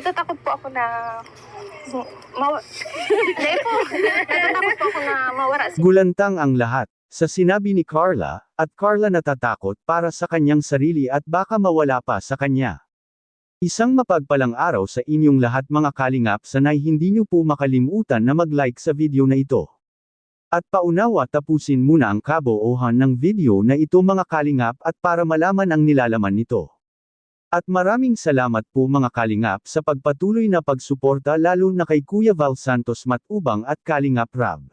natatakot po ako na mawa... Hindi po. Natatakot po ako na mawara Gulantang ang lahat. Sa sinabi ni Carla, at Carla natatakot para sa kanyang sarili at baka mawala pa sa kanya. Isang mapagpalang araw sa inyong lahat mga kalingap sanay hindi niyo po makalimutan na mag-like sa video na ito. At paunawa tapusin muna ang kaboohan ng video na ito mga kalingap at para malaman ang nilalaman nito. At maraming salamat po mga kalingap sa pagpatuloy na pagsuporta lalo na kay Kuya Val Santos Matubang at Kalingap Rab.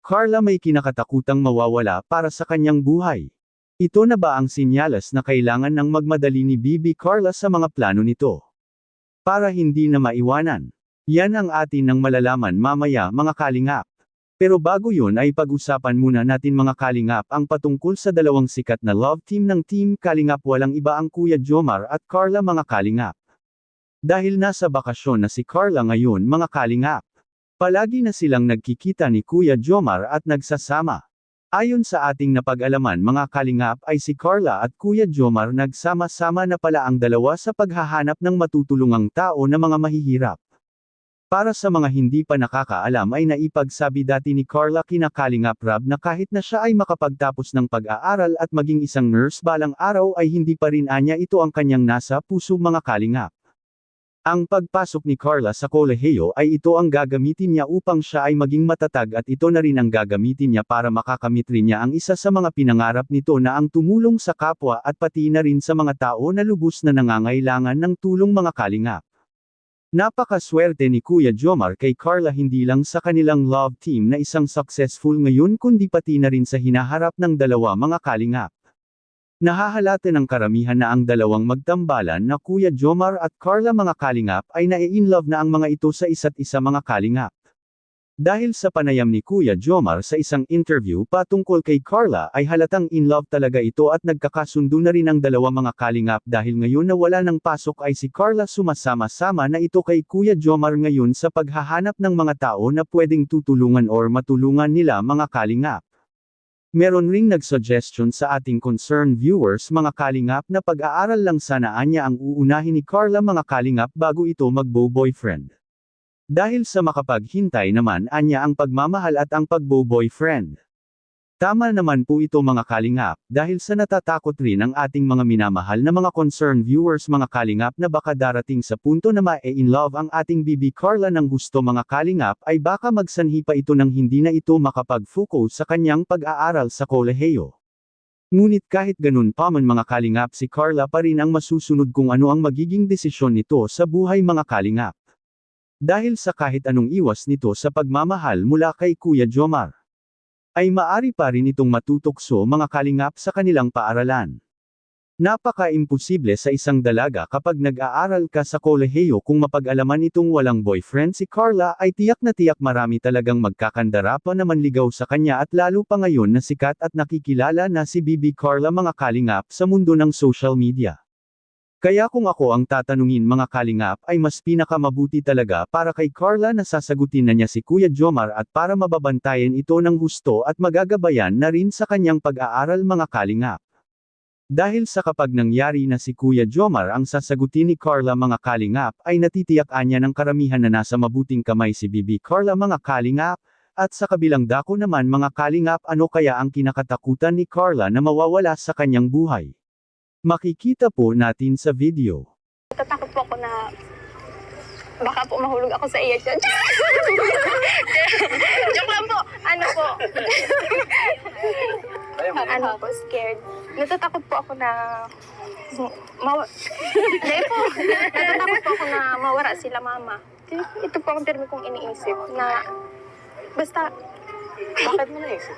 Carla may kinakatakutang mawawala para sa kanyang buhay. Ito na ba ang sinyalas na kailangan ng magmadali ni Bibi Carla sa mga plano nito? Para hindi na maiwanan. Yan ang atin ng malalaman mamaya mga kalingap. Pero bago yun ay pag-usapan muna natin mga kalingap ang patungkol sa dalawang sikat na love team ng Team Kalingap walang iba ang Kuya Jomar at Carla mga kalingap. Dahil nasa bakasyon na si Carla ngayon mga kalingap. Palagi na silang nagkikita ni Kuya Jomar at nagsasama. Ayon sa ating napag-alaman mga kalingap ay si Carla at Kuya Jomar nagsama-sama na pala ang dalawa sa paghahanap ng matutulungang tao na mga mahihirap. Para sa mga hindi pa nakakaalam ay naipagsabi dati ni Carla kina Kalingap Rab na kahit na siya ay makapagtapos ng pag-aaral at maging isang nurse balang araw ay hindi pa rin anya ito ang kanyang nasa puso mga kalingap. Ang pagpasok ni Carla sa kolehiyo ay ito ang gagamitin niya upang siya ay maging matatag at ito na rin ang gagamitin niya para makakamit rin niya ang isa sa mga pinangarap nito na ang tumulong sa kapwa at pati na rin sa mga tao na lubos na nangangailangan ng tulong mga kalingap. Napakaswerte ni Kuya Jomar kay Carla hindi lang sa kanilang love team na isang successful ngayon kundi pati na rin sa hinaharap ng dalawa mga kalingap. Nahahalata ng karamihan na ang dalawang magtambalan na Kuya Jomar at Carla mga kalingap ay nai-inlove na ang mga ito sa isa't isa mga kalingap. Dahil sa panayam ni Kuya Jomar sa isang interview patungkol kay Carla ay halatang in love talaga ito at nagkakasundo na rin ang dalawa mga kalingap dahil ngayon na wala ng pasok ay si Carla sumasama-sama na ito kay Kuya Jomar ngayon sa paghahanap ng mga tao na pwedeng tutulungan or matulungan nila mga kalingap. Meron ring nag-suggestion sa ating concerned viewers mga kalingap na pag-aaral lang sana anya ang uunahin ni Carla mga kalingap bago ito magbo-boyfriend. Dahil sa makapaghintay naman anya ang pagmamahal at ang pagbo-boyfriend. Tama naman po ito mga kalingap, dahil sa natatakot rin ang ating mga minamahal na mga concerned viewers mga kalingap na baka darating sa punto na ma-in love ang ating BB Carla ng gusto mga kalingap ay baka magsanhi pa ito ng hindi na ito makapag-focus sa kanyang pag-aaral sa kolehiyo. Ngunit kahit ganun pa man mga kalingap si Carla pa rin ang masusunod kung ano ang magiging desisyon nito sa buhay mga kalingap. Dahil sa kahit anong iwas nito sa pagmamahal mula kay Kuya Jomar ay maari pa rin itong matutokso mga kalingap sa kanilang paaralan. Napaka-imposible sa isang dalaga kapag nag-aaral ka sa kolehiyo kung mapag-alaman itong walang boyfriend si Carla ay tiyak na tiyak marami talagang magkakandara pa na manligaw sa kanya at lalo pa ngayon na sikat at nakikilala na si Bibi Carla mga kalingap sa mundo ng social media. Kaya kung ako ang tatanungin mga kalingap ay mas pinakamabuti talaga para kay Carla na sasagutin na niya si Kuya Jomar at para mababantayan ito ng gusto at magagabayan na rin sa kanyang pag-aaral mga kalingap. Dahil sa kapag nangyari na si Kuya Jomar ang sasagutin ni Carla mga kalingap ay natitiyak anya ng karamihan na nasa mabuting kamay si Bibi Carla mga kalingap, at sa kabilang dako naman mga kalingap ano kaya ang kinakatakutan ni Carla na mawawala sa kanyang buhay. Makikita po natin sa video. Natatakot po ako na baka po mahulog ako sa iyo dyan. Joke lang po. Ano po? ano po, scared. Natatakot po ako na mawa... Po. Natatakot po ako na mawara sila mama. Ito po ang termo kong iniisip na basta Bakit mo naisip?